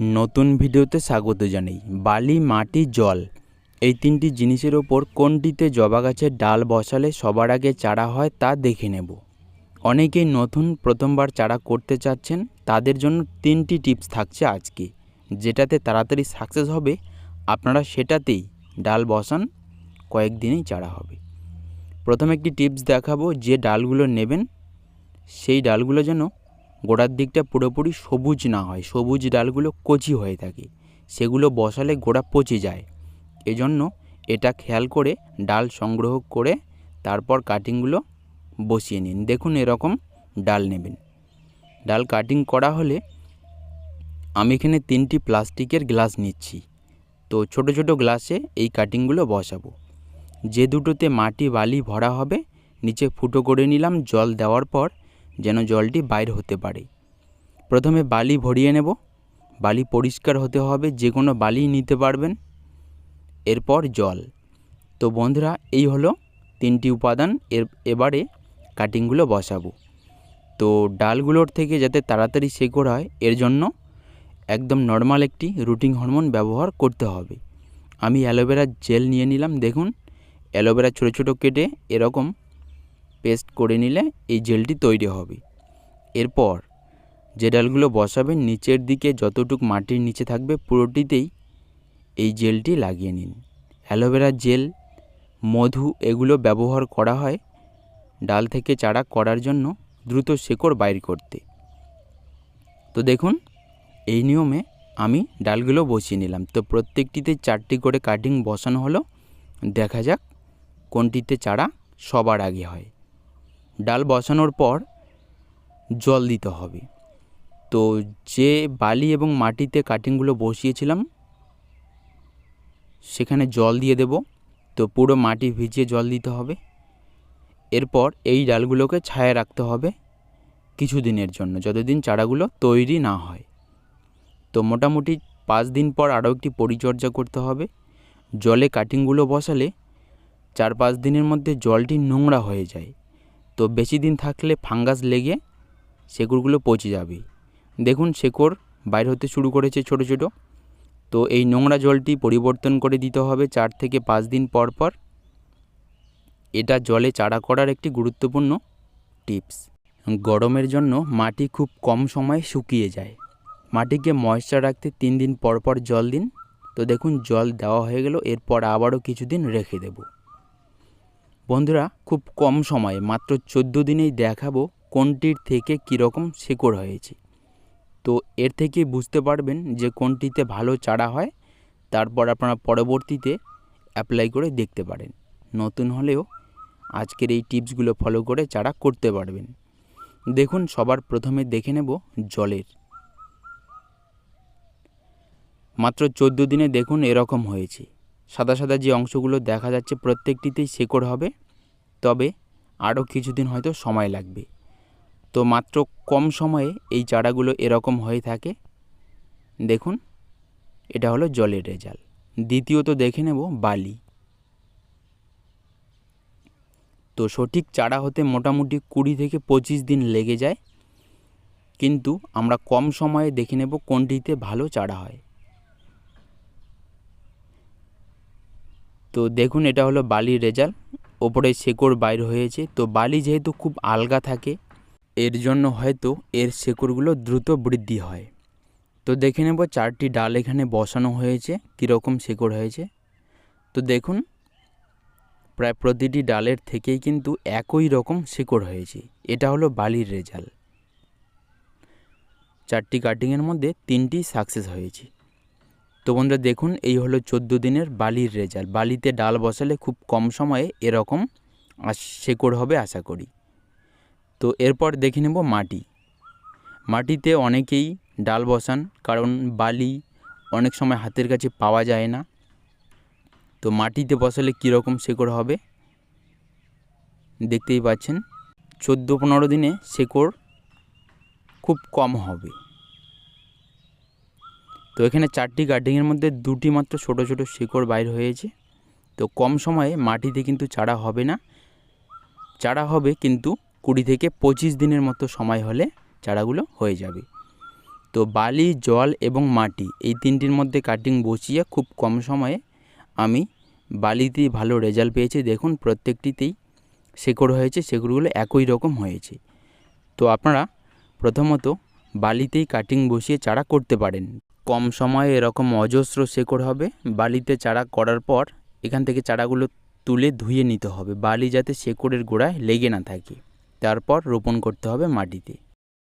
নতুন ভিডিওতে স্বাগত জানাই। বালি, মাটি, জল এই তিনটি জিনিসের ওপর কোনটিতে জবা গাছের ডাল বসালে সবার আগে চারা হয় তা দেখে নেব। অনেকেই নতুন প্রথমবার চারা করতে চাচ্ছেন, তাদের জন্য তিনটি টিপস থাকছে আজকে। যেটাতে তাড়াতাড়ি সাকসেস হবে, আপনারা সেটাতেই ডাল বসান, কয়েকদিনেই চারা হবে। প্রথম একটি টিপস দেখাবো, যে ডালগুলো নেবেন, সেই ডালগুলো যেন গোড়ার দিকটা পুরোপুরি সবুজ না হয়, সবুজ ডালগুলো কচি হয়ে থাকে। সেগুলো বসালে গোড়া পচে যায়। এজন্য এটা খেয়াল করে ডাল সংগ্রহ করে তারপর কাটিংগুলো বসিয়ে নিন। দেখুন এরকম ডাল নেবেন। ডাল কাটিং করা হলে আমি এখানে তিনটি প্লাস্টিকের গ্লাস নিচ্ছি। তো ছোট ছোট গ্লাসে এই কাটিংগুলো বসাবো। যে দুটোতে মাটি বালি ভরা হবে, নিচে ফুটো করে নিলাম, জল দেওয়ার পর যেন জলটি বাইর হতে পারে। প্রথমে বালি ভরিয়ে নেব। বালি পরিষ্কার হতে হবে, যে কোনো বালি নিতে পারবেন। এরপর জল। তো বন্ধুরা, এই হলো তিনটি উপাদান। এর, এবারে কাটিংগুলো বসাবো। তো ডালগুলোর থেকে যাতে তাড়াতাড়ি শেকড় হয়, এর জন্য একদম নর্মাল একটি রুটিন হরমোন ব্যবহার করতে হবে। আমি অ্যালোভেরার জেল নিয়ে নিলাম, দেখুন। অ্যালোভেরা ছোটো ছোটো কেটে এরকম পেস্ট করে নিলে এই জেলটি তৈরি হবে। এরপর যে ডালগুলো বসাবেন নিচের দিকে যতটুক মাটির নিচে থাকবে পুরোটিতেই এই জেলটি লাগিয়ে নিন। অ্যালোভেরা জেল মধু এগুলো ব্যবহার করা হয় ডাল থেকে চারা করার জন্য দ্রুত শেকড় বাইর করতে। তো দেখুন, এই নিয়মে আমি ডালগুলো বসিয়ে নিলাম। তো প্রত্যেকটিতে চারটি করে কাটিং বসানো হলো। দেখা যাক কোনটিতে চারা সবার আগে হয়। ডাল বসানোর পর জল দিতে হবে। তো যে বালি এবং মাটিতে কাটিংগুলো বসিয়েছিলাম, সেখানে জল দিয়ে দেব। তো পুরো মাটি ভিজিয়ে জল দিতে হবে। এরপর এই ডালগুলোকে ছায়া রাখতে হবে কিছু দিনের জন্য, যতদিন চারাগুলো তৈরি না হয়। তো মোটামুটি পাঁচ দিন পর আরও একটি পরিচর্যা করতে হবে। জলে কাটিংগুলো বসালে চার পাঁচ দিনের মধ্যে জলটি নোংরা হয়ে যায়। তো বেশি দিন থাকলে ফাঙ্গাস লেগে শেকড়গুলো পচে যাবে। দেখুন শেকড় বাইর হতে শুরু করেছে ছোট ছোট। তো এই নোংরা জলটি পরিবর্তন করে দিতে হবে চার থেকে পাঁচ দিন পর পর। এটা জলে চারা করার একটি গুরুত্বপূর্ণ টিপস। গরমের জন্য মাটি খুব কম সময়ে শুকিয়ে যায়। মাটিকে ময়েশ্চার রাখতে তিন দিন পর পর জল দিন। তো দেখুন জল দেওয়া হয়ে গেল, এরপর আবারও কিছুদিন রেখে দেব। বন্ধুরা, খুব কম সময়ে, মাত্র চোদ্দ দিনেই দেখাবো কোনটির থেকে কীরকম শেকড় হয়েছে। তো এর থেকে বুঝতে পারবেন যে কোনটিতে ভালো চারা হয়, তারপর আপনারা পরবর্তীতে অ্যাপ্লাই করে দেখতে পারেন। নতুন হলেও আজকের এই টিপসগুলো ফলো করে চারা করতে পারবেন। দেখুন, সবার প্রথমে দেখে নেব জলের। মাত্র চোদ্দ দিনে দেখুন এরকম হয়েছে। সাদা সাদা যে অংশগুলো দেখা যাচ্ছে প্রত্যেকটিতেই শেকড় হবে। তবে আরও কিছুদিন হয়তো সময় লাগবে। তো মাত্র কম সময়ে এই চারাগুলো এরকম হয়ে থাকে। দেখুন, এটা হলো জলের রেজাল্ট। দ্বিতীয়ত দেখে নেব বালি। তো সঠিক চারা হতে মোটামুটি কুড়ি থেকে পঁচিশ দিন লেগে যায়। কিন্তু আমরা কম সময়ে দেখে নেব কোনটিতে ভালো চারা হয়। তো দেখুন, এটা হলো বালির রেজাল্ট। ওপরে শেকড় বাইর হয়েছে। তো বালি যেহেতু খুব আলগা থাকে, এর জন্য হয়তো এর শেকড়গুলো দ্রুত বৃদ্ধি হয়। তো দেখে নেব, চারটি ডাল এখানে বসানো হয়েছে, কীরকম শেকড় হয়েছে। তো দেখুন, প্রায় প্রতিটি ডালের থেকেই কিন্তু একই রকম শেকড় হয়েছে। এটা হলো বালির রেজাল্ট। চারটি কাটিংয়ের মধ্যে তিনটি সাকসেস হয়েছে। তো বন্ধুরা দেখুন, এই হলো চোদ্দ দিনের বালির রেজাল্ট। বালিতে ডাল বসালে খুব কম সময়ে এরকম শেকড় হবে আশা করি। তো এরপর দেখে নেব মাটি। মাটিতে অনেকেই ডাল বসান, কারণ বালি অনেক সময় হাতের কাছে পাওয়া যায় না। তো মাটিতে বসালে কীরকম শেকড় হবে? দেখতেই পাচ্ছেন, চোদ্দ পনেরো দিনে শেকড় খুব কম হবে। তো এখানে চারটি গার্ডিংয়ের মধ্যে দুটি মাত্র ছোট ছোট শিকড় বাইর হয়েছে। তো কম সময়ে মাটিতে কিন্তু চারা হবে না। চারা হবে কিন্তু কুড়ি থেকে পঁচিশ দিনের মতো সময় হলে চারাগুলো হয়ে যাবে। তো তো বালি, জল এবং মাটি এই তিনটির মধ্যে কাটিং বসিয়ে খুব কম সময়ে আমি বালিতেই ভালো রেজাল্ট পেয়েছি। দেখুন প্রত্যেকটিতেই শেকড় হয়েছে, শেকড়গুলো একই রকম হয়েছে। তো আপনারা প্রথমত বালিতেই কাটিং বসিয়ে চারা করতে পারেন। কম সময়ে এরকম অজস্র শেকড় হবে, বালিতে চারা করার পর এখান থেকে চারাগুলো তুলে ধুয়ে নিতে হবে। বালি যাতে শেকড়ের গোড়ায় লেগে না থাকে। তারপর রোপণ করতে হবে মাটিতে।